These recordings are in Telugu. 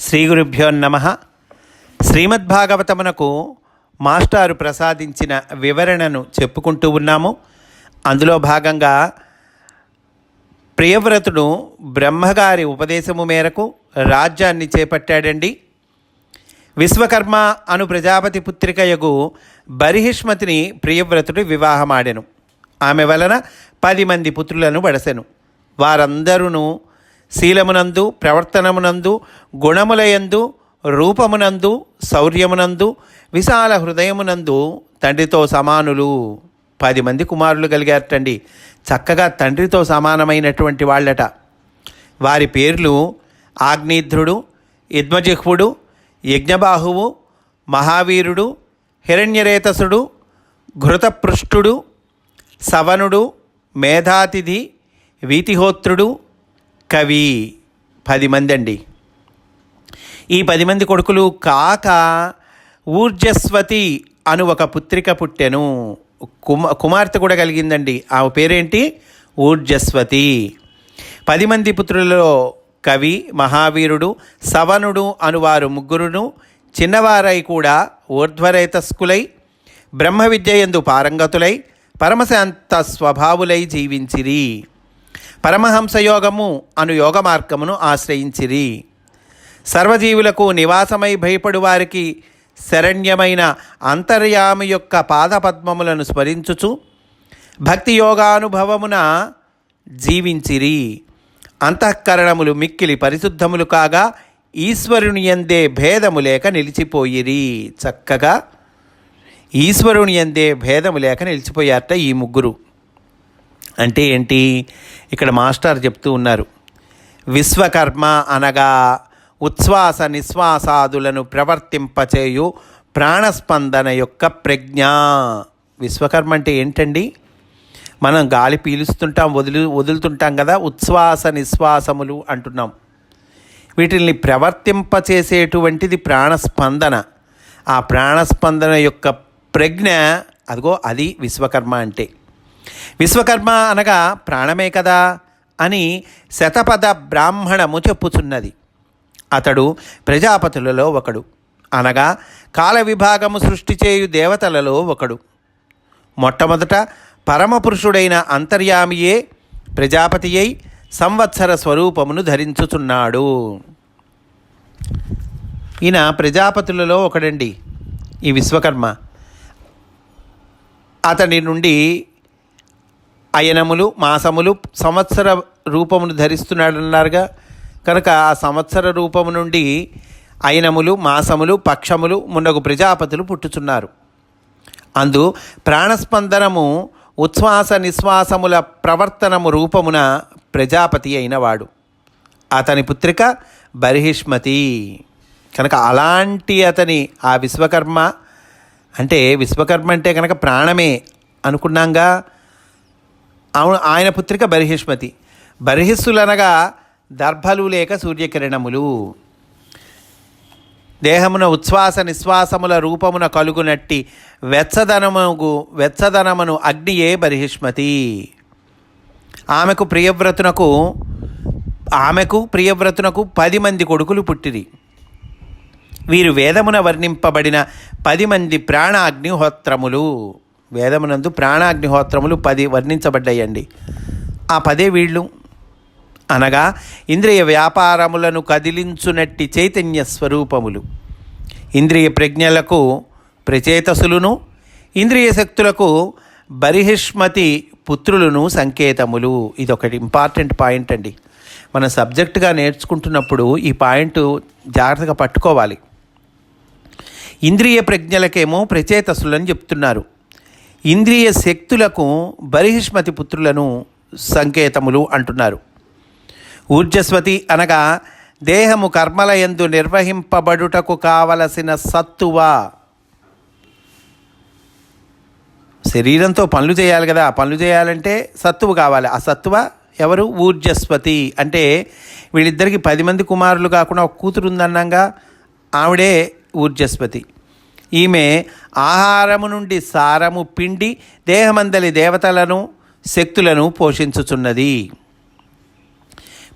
శ్రీ గురుభ్యో నమ. శ్రీమద్భాగవతమునకు మాస్టారు ప్రసాదించిన వివరణను చెప్పుకుంటూ ఉన్నాము. అందులో భాగంగా ప్రియవ్రతుడు బ్రహ్మగారి ఉపదేశము మేరకు రాజ్యాన్ని చేపట్టాడండి. విశ్వకర్మ అను ప్రజాపతి పుత్రికయగు బరిహిష్మతిని ప్రియవ్రతుడు వివాహమాడెను. ఆమె వలన పది మంది పుత్రులను వడసెను. వారందరూ శీలమునందు ప్రవర్తనమునందు గుణములయందు రూపమునందు శౌర్యమునందు విశాల హృదయమునందు తండ్రితో సమానులు. పది మంది కుమారులు కలిగారటండి. చక్కగా తండ్రితో సమానమైనటువంటి వాళ్ళట. వారి పేర్లు ఆగ్నేధ్రుడు యద్మజిహ్వుడు యజ్ఞబాహువు మహావీరుడు హిరణ్యరేతసుడు ఘృతపృష్ఠుడు సవనుడు మేధాతిథి వీతిహోత్రుడు కవి పది మంది అండి ఈ పది మంది కొడుకులు కాక ఊర్జస్వతి అను ఒక పుత్రిక పుట్టెను. కుమ కుమార్తె కూడా కలిగిందండి. ఆమె పేరేంటి? ఊర్జస్వతి. పది మంది పుత్రులలో కవి మహావీరుడు సవనుడు అనువారు ముగ్గురును. చిన్నవారై కూడా ఊర్ధ్వరేతస్కులై బ్రహ్మ విద్య ఎందు పారంగతులై పరమశాంత స్వభావులై జీవించిరి. పరమహంసయోగము అను యోగ మార్గమును ఆశ్రయించిరి. సర్వజీవులకు నివాసమై భయపడు వారికి శరణ్యమైన అంతర్యామి యొక్క పాదపద్మములను స్మరించుచు భక్తి యోగానుభవమున జీవించిరి. అంతఃకరణములు మిక్కిలి పరిశుద్ధములు కాగా ఈశ్వరుని ఎందే భేదము లేక నిలిచిపోయిరి. చక్కగా ఈశ్వరుని ఎందే భేదము లేక నిలిచిపోయారట ఈ ముగ్గురు. అంటే ఏంటి? ఇక్కడ మాస్టర్ చెప్తూ ఉన్నారు. విశ్వకర్మ అనగా ఉచ్ఛ్వాస నిశ్వాసాదులను ప్రవర్తింపచేయు ప్రాణస్పందన యొక్క ప్రజ్ఞ. విశ్వకర్మ అంటే ఏంటండి? మనం గాలి పీలుస్తుంటాం వదిలి వదులుతుంటాం కదా ఉచ్ఛ్వాస నిశ్వాసములు అంటున్నాం. వీటిల్ని ప్రవర్తింపచేసేటువంటిది ప్రాణస్పందన. ఆ ప్రాణస్పందన యొక్క ప్రజ్ఞ అదిగో అది విశ్వకర్మ అంటే. విశ్వకర్మ అనగా ప్రాణమే కదా అని శతపథ బ్రాహ్మణము చెప్పుచున్నది. అతడు ప్రజాపతులలో ఒకడు. అనగా కాల విభాగము సృష్టి చేయు దేవతలలో ఒకడు. మొట్టమొదట పరమపురుషుడైన అంతర్యామియే ప్రజాపతి అయి సంవత్సర స్వరూపమును ధరించుచున్నాడు. ఈయన ప్రజాపతులలో ఒకడండి ఈ విశ్వకర్మ. అతడి నుండి అయనములు మాసములు సంవత్సర రూపమును ధరిస్తున్నాడన్నారుగా. కనుక ఆ సంవత్సర రూపము నుండి అయనములు మాసములు పక్షములు మున్నగు ప్రజాపతులు పుట్టుచున్నారు. అందు ప్రాణస్పందనము ఉచ్ఛ్వాస నిశ్వాసముల ప్రవర్తనము రూపమున ప్రజాపతి అయినవాడు. అతని పుత్రిక బర్హిష్మతి. కనుక అలాంటి అతని ఆ విశ్వకర్మ అంటే విశ్వకర్మ అంటే కనుక ప్రాణమే అనుకున్నాంగా. ఆయన పుత్రిక బర్హిష్మతి. బర్హిస్సులనగా దర్భలు లేక సూర్యకిరణములు. దేహమున ఉచ్ఛ్వాస నిశ్వాసముల రూపమున కలుగునట్టి వెచ్చదనముగు వెచ్చదనమును అగ్నియే బర్హిష్మతి. ఆమెకు ప్రియవ్రతునకు ఆమెకు ప్రియవ్రతునకు పది మంది కొడుకులు పుట్టిరి. వీరు వేదమున వర్ణింపబడిన పది మంది ప్రాణ అగ్నిహోత్రములు వేదమునందు ప్రాణాగ్నిహోత్రములు పది వర్ణించబడ్డాయండి. ఆ పదే వీళ్ళు అనగా ఇంద్రియ వ్యాపారములను కదిలించునట్టి చైతన్య స్వరూపములు. ఇంద్రియ ప్రజ్ఞలకు ప్రచేతసులును ఇంద్రియ శక్తులకు బరిహిష్మతి పుత్రులను సంకేతములు. ఇది ఒకటి ఇంపార్టెంట్ పాయింట్ అండి. మన సబ్జెక్టుగా నేర్చుకుంటున్నప్పుడు ఈ పాయింట్ జాగ్రత్తగా పట్టుకోవాలి. ఇంద్రియ ప్రజ్ఞలకేమో ప్రచేతసులని చెప్తున్నారు. ఇంద్రియ శక్తులకు బరిహిష్మతి పుత్రులను సంకేతములు అంటున్నారు. ఊర్జస్వతి అనగా దేహము కర్మల ఎందు నిర్వహింపబడుటకు కావలసిన సత్తువ? శరీరంతో పనులు చేయాలి కదా ఆ పనులు చేయాలంటే సత్తువ కావాలి. ఆ సత్తువ? ఎవరు? ఊర్జస్వతి. అంటే వీళ్ళిద్దరికి పది మంది కుమారులు కాకుండా ఒక కూతురు ఉందన్నాగా ఆవిడే ఊర్జస్వతి. ఈమె ఆహారము నుండి సారము పిండి దేహమందలి దేవతలను శక్తులను పోషించుచున్నది.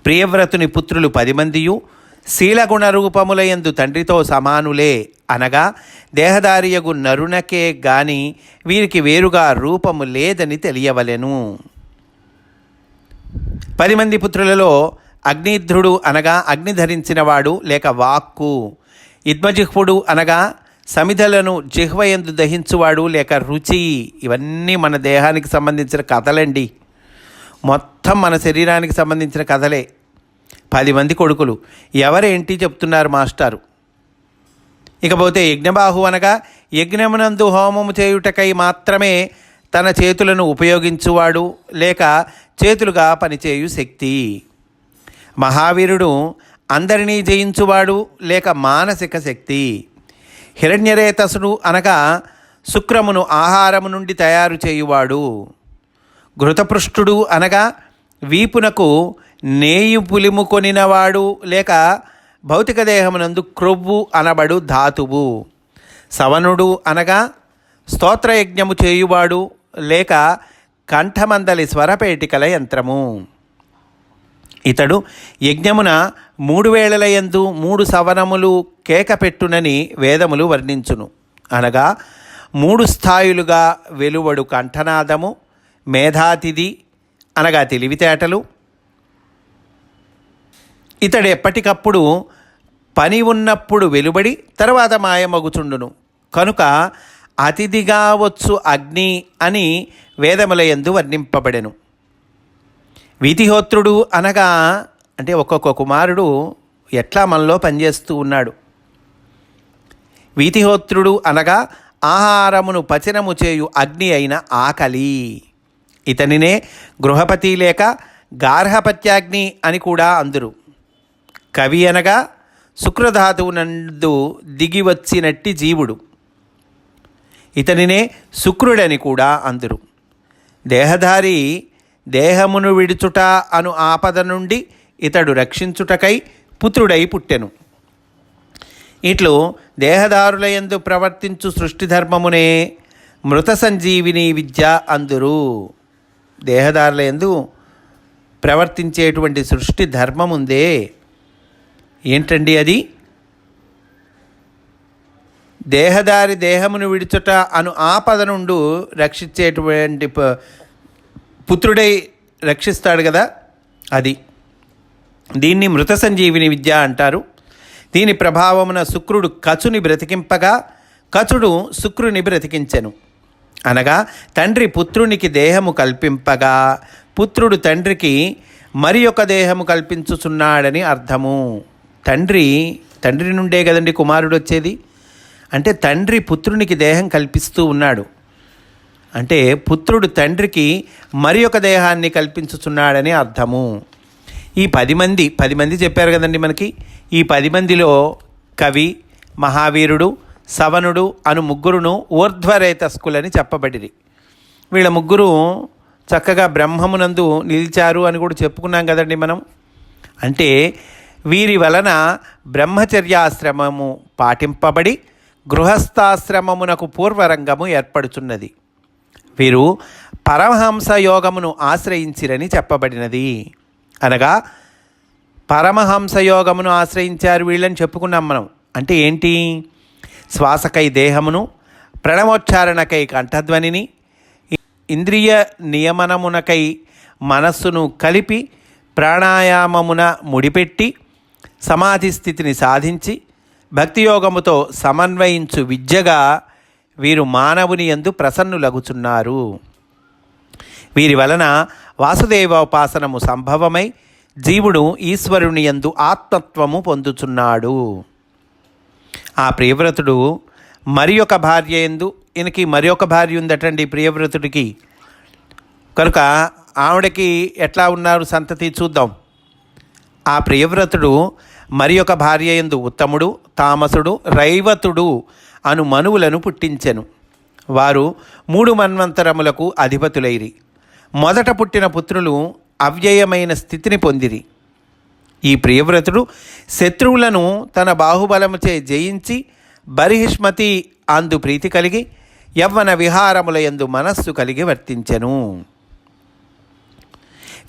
ప్రియవ్రతుని పుత్రులు పది మందియు శీలగుణ రూపములయందు తండ్రితో సమానులే అనగా దేహదారియగు నరునకే గాని వీరికి వేరుగా రూపము లేదని తెలియవలెను. పది మంది పుత్రులలో అగ్నిధ్రుడు అనగా అగ్ని ధరించినవాడు లేక వాక్కు. ఇద్మజిహ్వుడు అనగా సమిధలను జిహ్వయందు దహించువాడు లేక రుచి ఇవన్నీ మన దేహానికి సంబంధించిన కథలండి. మొత్తం మన శరీరానికి సంబంధించిన కథలే. పది మంది కొడుకులు. ఎవరేంటి చెప్తున్నారు మాస్టారు? ఇకపోతే యజ్ఞబాహు అనగా యజ్ఞమునందు హోమము చేయుటకై మాత్రమే తన చేతులను ఉపయోగించువాడు లేక చేతులుగా పనిచేయు శక్తి. మహావీరుడు అందరినీ జయించువాడు లేక మానసిక శక్తి. హిరణ్యరేతసుడు అనగా శుక్రమును ఆహారము నుండి తయారు చేయువాడు. ఘృతపృష్ఠుడు అనగా వీపునకు నేయు పులిము కొనినవాడు లేక భౌతిక దేహమునందు క్రొవ్వు అనబడు ధాతువు. సవనుడు అనగా స్తోత్రయజ్ఞము చేయువాడు లేక కంఠమందలి స్వరపేటికల యంత్రము. ఇతడు యజ్ఞమున మూడు వేళల యందు మూడు సవనములు కేక పెట్టునని వేదములు వర్ణించును. అనగా మూడు స్థాయిలుగా వెలువడు కంఠనాదము మేధాతిథి అనగా తెలివితేటలు. ఇతడు ఎప్పటికప్పుడు పని ఉన్నప్పుడు వెలుబడి తర్వాత మాయమగుచుండును కనుక అతిథిగా వచ్చు అగ్ని అని వేదములయందు వర్ణింపబడెను. వీతిహోత్రుడు అనగా అంటే ఒక్కొక్క కుమారుడు ఎట్లా మనలో పనిచేస్తూ ఉన్నాడు. వీతిహోత్రుడు అనగా ఆహారమును పచనము చేయు అగ్ని అయిన ఆకలి. ఇతనినే గృహపతి లేక గార్హపత్యాగ్ని అని కూడా అందురు. కవి అనగా శుక్రధాతువునందు దిగి వచ్చినట్టి జీవుడు. ఇతనినే శుక్రుడని కూడా అందురు. దేహధారి దేహమును విడుచుట అను ఆపద నుండి ఇతడు రక్షించుటకై పుత్రుడై పుట్టెను. ఇట్లు దేహదారులయందు ప్రవర్తించు సృష్టి ధర్మమునే మృత సంజీవిని విద్య అందురు. దేహదారులయందు ప్రవర్తించేటువంటి సృష్టి ధర్మముందే. ఏంటండి అది? దేహదారి దేహమును విడుచుట అను ఆపద నుండు రక్షించేటువంటి ప- పుత్రుడై రక్షిస్తాడు కదా? అది. దీన్ని మృత సంజీవిని విద్య అంటారు. దీని ప్రభావమున శుక్రుడు కచుని బ్రతికింపగా కచుడు శుక్రుని బ్రతికించెను. అనగా తండ్రి పుత్రునికి దేహము కల్పింపగా పుత్రుడు తండ్రికి మరి ఒక దేహము కల్పించుచున్నాడని అర్థము. తండ్రి తండ్రి నుండే కదండి కుమారుడు వచ్చేది అంటే తండ్రి పుత్రునికి దేహం కల్పిస్తూ ఉన్నాడు. అంటే పుత్రుడు తండ్రికి మరి ఒక దేహాన్ని కల్పించుచున్నాడని అర్థము. ఈ పది మంది పది మంది చెప్పారు కదండి మనకి. ఈ పది మందిలో కవి మహావీరుడు సవనుడు అను ముగ్గురును ఊర్ధ్వరేతస్కులని చెప్పబడిరి. వీళ్ళ ముగ్గురు చక్కగా బ్రహ్మమునందు నిలిచారు అని కూడా చెప్పుకున్నాం కదండి మనం. అంటే వీరి వలన బ్రహ్మచర్యాశ్రమము పాటింపబడి గృహస్థాశ్రమమునకు పూర్వరంగము ఏర్పడుచున్నది. వీరు పరమహంస యోగమును ఆశ్రయించిరని చెప్పబడినది. అనగా పరమహంస యోగమును ఆశ్రయించారు వీళ్ళని చెప్పుకున్నాం మనం. అంటే ఏంటి? శ్వాసకై దేహమును ప్రణవోచ్చారణకై కంఠధ్వనిని ఇంద్రియ నియమనమునకై మనస్సును కలిపి ప్రాణాయామమున ముడిపెట్టి సమాధి స్థితిని సాధించి భక్తియోగముతో సమన్వయించు విద్యగా వీరు మానవుని యందు ప్రసన్నులగుచున్నారు. వీరి వలన వాసుదేవోపాసనము సంభవమై జీవుడు ఈశ్వరుని యందు ఆత్మత్వము పొందుచున్నాడు. ఆ ప్రియవ్రతుడు మరి ఒక భార్య ఎందు ఈయనకి మరి ఒక భార్య ఉందటండి ప్రియవ్రతుడికి. కనుక ఆవిడకి ఎట్లా ఉన్నారు సంతతి చూద్దాం. ఆ ప్రియవ్రతుడు మరి ఒక భార్య ఎందు ఉత్తముడు తామసుడు రైవతుడు అను మనువులను పుట్టించెను. వారు మూడు మన్వంతరములకు అధిపతులైరి. మొదట పుట్టిన పుత్రులు అవ్యయమైన స్థితిని పొందిరి. ఈ ప్రియవ్రతుడు శత్రువులను తన బాహుబలముచే జయించి బరిహిష్మతి అందు ప్రీతి కలిగి యవ్వన విహారముల యందు మనస్సు కలిగి వర్తించెను.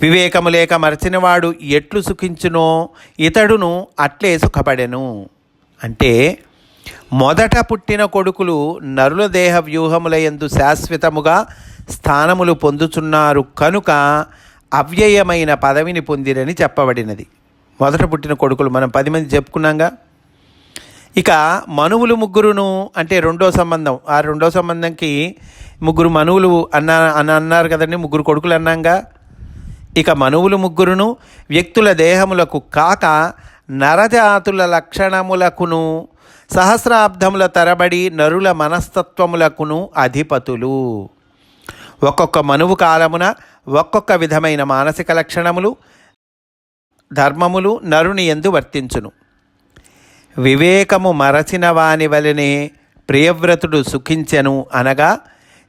వివేకము లేక మరచినవాడు ఎట్లు సుఖించునో ఇతడును అట్లే సుఖపడెను. అంటే మొదట పుట్టిన కొడుకులు నరుల దేహ వ్యూహములయందు శాశ్వతముగా స్థానములు పొందుచున్నారు కనుక అవ్యయమైన పదవిని పొందిరని చెప్పబడినది. మొదట పుట్టిన కొడుకులు మనం పది మంది చెప్పుకున్నాగా. ఇక మనువులు ముగ్గురును అంటే రెండో సంబంధం. ఆ రెండో సంబంధంకి ముగ్గురు మనువులు అన్న అని అన్నారు కదండి ముగ్గురు కొడుకులు అన్నాగా. ఇక మనువులు ముగ్గురును వ్యక్తుల దేహములకు కాక నరజాతుల లక్షణములకును సహస్రాబ్దముల తరబడి నరుల మనస్తత్వములకును అధిపతులు. ఒక్కొక్క మనువు కాలమున ఒక్కొక్క విధమైన మానసిక లక్షణములు ధర్మములు నరుని ఎందు వర్తించును. వివేకము మరచిన వాని వలనే ప్రియవ్రతుడు సుఖించెను అనగా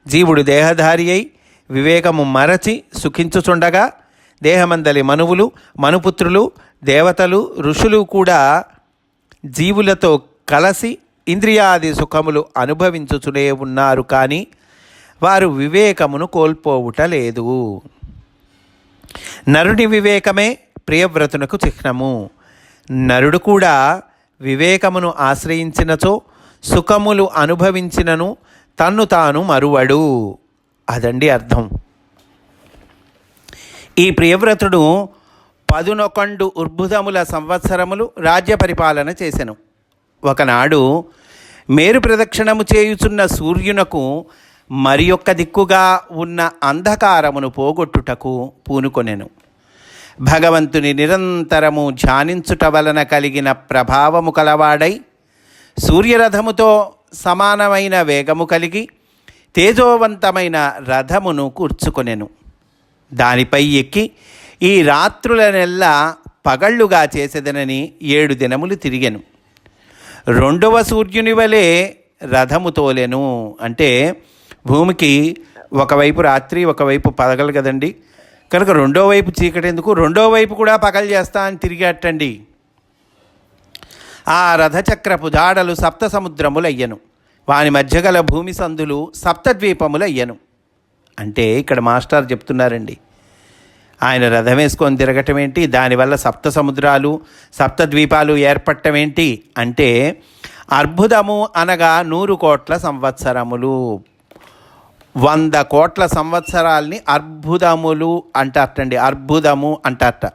జీవుడు దేహధారి అయి వివేకము మరచి సుఖించుచుండగా దేహమందలి మనువులు మనుపుత్రులు దేవతలు ఋషులు కూడా జీవులతో కలసి ఇంద్రియాది సుఖములు అనుభవించుచునే ఉన్నారు కానీ వారు వివేకమును కోల్పోవుట లేదు. నరుని వివేకమే ప్రియవ్రతునకు చిహ్నము. నరుడు కూడా వివేకమును ఆశ్రయించినచో సుఖములు అనుభవించినను తన్ను తాను మరువడు. అదండి అర్థం. ఈ ప్రియవ్రతుడు పదునొకండు ఉర్బుదముల సంవత్సరములు రాజ్య పరిపాలన చేసెను. ఒకనాడు మేరు ప్రదక్షిణము చేయుచున్న సూర్యునకు మరి యొక్క దిక్కుగా ఉన్న అంధకారమును పోగొట్టుటకు పూనుకొనెను. భగవంతుని నిరంతరము ధ్యానించుట వలన కలిగిన ప్రభావము కలవాడై సూర్యరథముతో సమానమైన వేగము కలిగి తేజోవంతమైన రథమును కూర్చుకొనెను. దానిపై ఎక్కి ఈ రాత్రులనెల్లా పగళ్ళుగా చేసేదనని ఏడు దినములు తిరిగెను. రెండవ సూర్యుని వలె రథము తోలెను అంటే భూమికి ఒకవైపు రాత్రి ఒకవైపు పగలు కదండి. కనుక రెండో వైపు చీకటి ఎందుకు? రెండో వైపు కూడా పగలు చేస్తా అని తిరిగేటండి ఆ రథచక్రపు జాడలు సప్త సముద్రములయ్యను. వాని మధ్య గల భూమి సందులు సప్తద్వీపములయ్యను అంటే ఇక్కడ మాస్టర్ చెప్తున్నారండి. ఆయన రథం వేసుకొని తిరగటం ఏంటి? దానివల్ల సప్త సముద్రాలు సప్త ద్వీపాలు ఏర్పడటం ఏంటి? అంటే అర్బుదము అనగా నూరు కోట్ల సంవత్సరములు. వంద కోట్ల సంవత్సరాల్ని అర్బుదములు అంటారటండి. అర్బుదము అంటారట.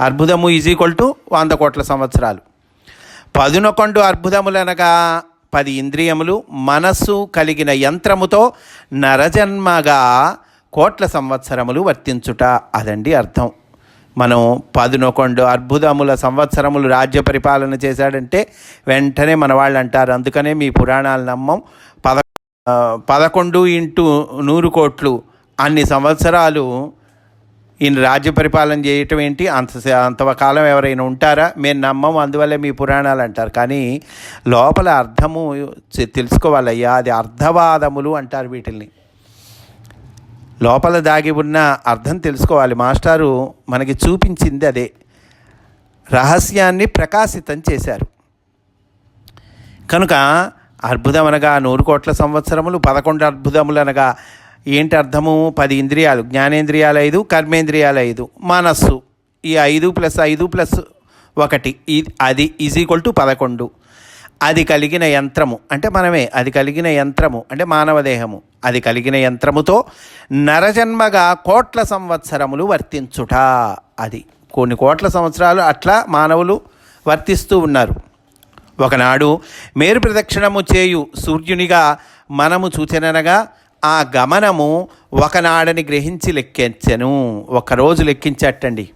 అర్బుదము ఈజ్ ఈక్వల్ టు వంద కోట్ల సంవత్సరాలు. పదునకొండు అర్బుదములు అనగా పది ఇంద్రియములు మనస్సు కలిగిన యంత్రముతో నరజన్మగా కోట్ల సంవత్సరములు వర్తించుట అదండి అర్థం. మనం పదునొకొండు అర్బుదముల సంవత్సరములు రాజ్య పరిపాలన చేశాడంటే వెంటనే మన వాళ్ళు అంటారు. అందుకనే మీ పురాణాలు నమ్మం. పద పదకొండు ఇంటూ నూరు కోట్లు అన్ని సంవత్సరాలు ఈయన రాజ్య పరిపాలన చేయటం ఏంటి? అంత అంతకాలం ఎవరైనా ఉంటారా? మేము నమ్మం అందువల్లే మీ పురాణాలు అంటారు. కానీ లోపల అర్థము తెలుసుకోవాలయ్యా అది అర్థవాదములు అంటారు వీటిల్ని. లోపల దాగి ఉన్న అర్థం తెలుసుకోవాలి. మాస్టారు మనకి చూపించింది అదే. రహస్యాన్ని ప్రకాశితం చేశారు. కనుక అర్బుదం అనగా నూరు కోట్ల సంవత్సరములు పదకొండు అద్భుతములు అనగా ఏంటి అర్థము? పది ఇంద్రియాలు జ్ఞానేంద్రియాలు ఐదు కర్మేంద్రియాలు ఐదు. మనస్సు ఈ ఐదు ప్లస్ ఐదు ప్లస్ ఒకటి. ఇది అది ఈజ్ ఈక్వల్ టు పదకొండు. అది కలిగిన యంత్రము. అంటే మనమే అది కలిగిన యంత్రము. అంటే మానవ దేహము. అది కలిగిన యంత్రముతో నరజన్మగా కోట్ల సంవత్సరములు వర్తించుట అది. కొన్ని కోట్ల సంవత్సరాలు అట్లా మానవులు వర్తిస్తూ ఉన్నారు. ఒకనాడు మేరు ప్రదక్షిణము చేయు సూర్యునిగా మనము చూచెననగా ఆ గమనము ఒకనాడని గ్రహించి లెక్కించెను. ఒకరోజు లెక్కించట్టండి.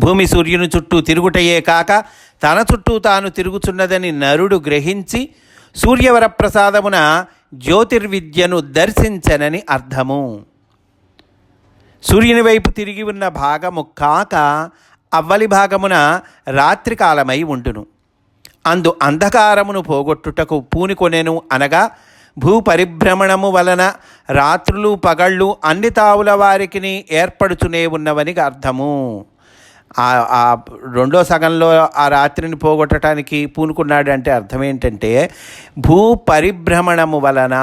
భూమి సూర్యుని చుట్టూ తిరుగుటయే కాక తన చుట్టూ తాను తిరుగుచున్నదని నరుడు గ్రహించి సూర్యవరప్రసాదమున జ్యోతిర్విద్యను దర్శించనని అర్థము. సూర్యుని వైపు తిరిగి ఉన్న భాగము కాక అవ్వలి భాగమున రాత్రికాలమై ఉండును. అందు అంధకారమును పోగొట్టుటకు పూనుకొనెను అనగా భూ పరిభ్రమణము వలన రాత్రులు పగళ్ళు అన్ని తావుల వారికి ఏర్పడుచునే ఉన్నవని అర్థము. ఆ- రెండో సగంలో ఆ రాత్రిని పోగొట్టడానికి పూనుకున్నాడు అంటే అర్థం ఏంటంటే భూ పరిభ్రమణము వలన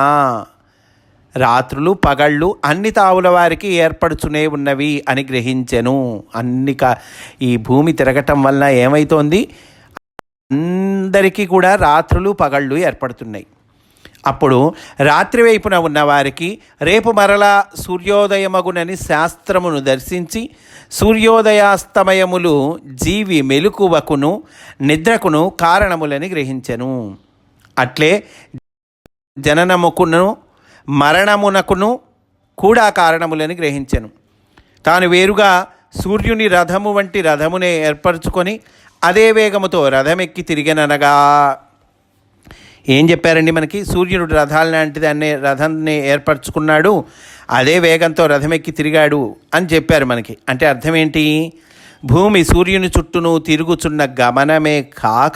రాత్రులు పగళ్ళు అన్ని తావుల వారికి ఏర్పడుచునే ఉన్నవి అని గ్రహించెను. అన్ని క ఈ భూమి తిరగటం వలన ఏమవుతోంది అందరికీ కూడా రాత్రులు పగళ్ళు ఏర్పడుతున్నాయి. అప్పుడు రాత్రి వైపున ఉన్నవారికి రేపు మరలా సూర్యోదయమగునని శాస్త్రమును దర్శించి సూర్యోదయాస్తమయములు జీవి మెలకువకును నిద్రకును కారణములని గ్రహించెను. అట్లే జననముకును మరణమునకును కూడా కారణములని గ్రహించెను. తాను వేరుగా సూర్యుని రథము వంటి రథమునే ఏర్పరచుకొని అదే వేగముతో రథమెక్కి తిరిగననగా ఏం చెప్పారండి మనకి? సూర్యుడు రథాల లాంటి దాన్ని రథాన్ని ఏర్పరచుకున్నాడు. అదే వేగంతో రథమెక్కి తిరిగాడు అని చెప్పారు మనకి. అంటే అర్థం ఏంటి భూమి సూర్యుని చుట్టూను తిరుగుచున్న గమనమే కాక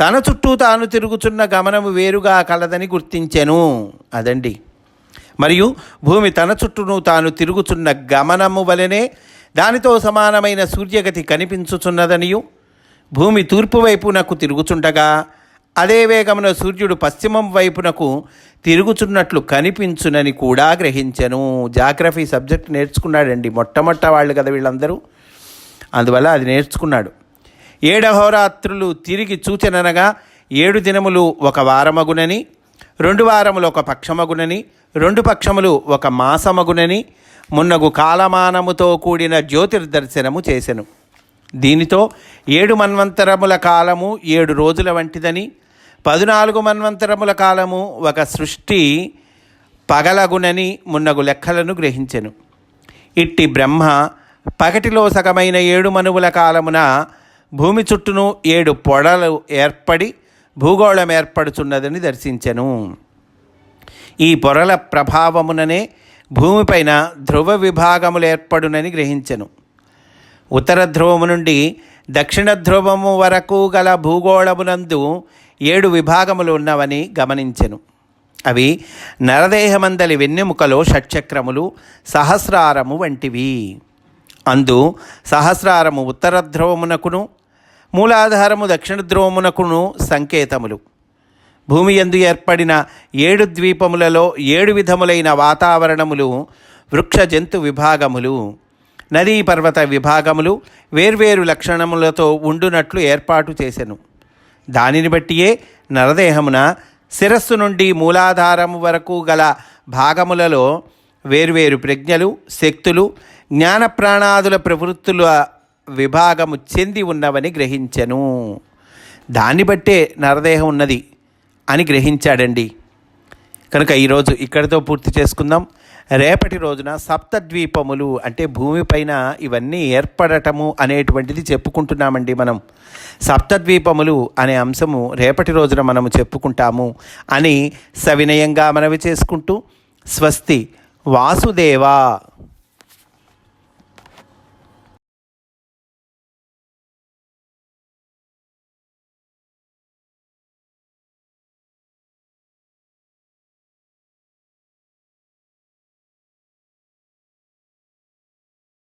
తన చుట్టూ తాను తిరుగుచున్న గమనము వేరుగా కలదని గుర్తించెను. అదండి. మరియు భూమి తన చుట్టూను తాను తిరుగుచున్న గమనము వలనే దానితో సమానమైన సూర్యగతి కనిపించుచున్నదనియు. భూమి తూర్పు వైపునకు తిరుగుచుండగా అదే వేగమున సూర్యుడు పశ్చిమం వైపునకు తిరుగుచున్నట్లు కనిపించునని కూడా గ్రహించెను. జాగ్రఫీ సబ్జెక్ట్ నేర్చుకున్నాడండి మొట్టమొట్ట వాళ్ళు కదా వీళ్ళందరూ. అందువల్ల అది నేర్చుకున్నాడు. ఏడహోరాత్రులు తిరిగి చూచననగా ఏడు దినములు ఒక వారమగునని రెండు వారములు ఒక పక్షమగునని రెండు పక్షములు ఒక మాసమగునని మున్నగు కాలమానముతో కూడిన జ్యోతిర్దర్శనము చేసెను. దీనితో ఏడు మన్వంతరముల కాలము ఏడు రోజుల వంటిదని పద్నాలుగు మన్వంతరముల కాలము ఒక సృష్టి పగలగునని మున్నగు లెక్కలను గ్రహించెను. ఇట్టి బ్రహ్మ పగటిలో సగమైన ఏడు మనువుల కాలమున భూమి చుట్టూను ఏడు పొడలు ఏర్పడి భూగోళం ఏర్పడుచున్నదని దర్శించెను. ఈ పొరల ప్రభావముననే భూమిపైన ధ్రువ విభాగములు ఏర్పడునని గ్రహించెను. ఉత్తర ధ్రువము నుండి దక్షిణ ధ్రువము వరకు గల భూగోళమునందు ఏడు విభాగములు ఉన్నవని గమనించెను. అవి నరదేహమందలి వెన్నెముకలో షట్చక్రములు సహస్రారము వంటివి. అందు సహస్రారము ఉత్తర ధ్రువమునకును మూలాధారము దక్షిణ ధ్రువమునకును సంకేతములు. భూమి ఎందు ఏర్పడిన ఏడు ద్వీపములలో ఏడు విధములైన వాతావరణములు వృక్ష జంతు విభాగములు. నదీ పర్వత విభాగములు వేర్వేరు లక్షణములతో ఉండునట్లు ఏర్పాటు చేసెను. దానిని బట్టియే నరదేహమున శిరస్సు నుండి మూలాధారము వరకు గల భాగములలో వేర్వేరు ప్రజ్ఞలు శక్తులు జ్ఞాన ప్రాణాదుల ప్రవృత్తుల విభాగము చెంది ఉన్నవని గ్రహించెను. దాన్ని బట్టే నరదేహం ఉన్నది అని గ్రహించాడండి. కనుక ఈరోజు ఇక్కడితో పూర్తి చేసుకుందాం. రేపటి రోజున సప్తద్వీపములు అంటే భూమిపైన ఇవన్నీ ఏర్పడటము అనేటువంటిది చెప్పుకుంటున్నామండి మనం. సప్తద్వీపములు అనే అంశము రేపటి రోజున మనము చెప్పుకుంటాము అని సవినయంగా మనవి చేసుకుంటూ స్వస్తి వాసుదేవా.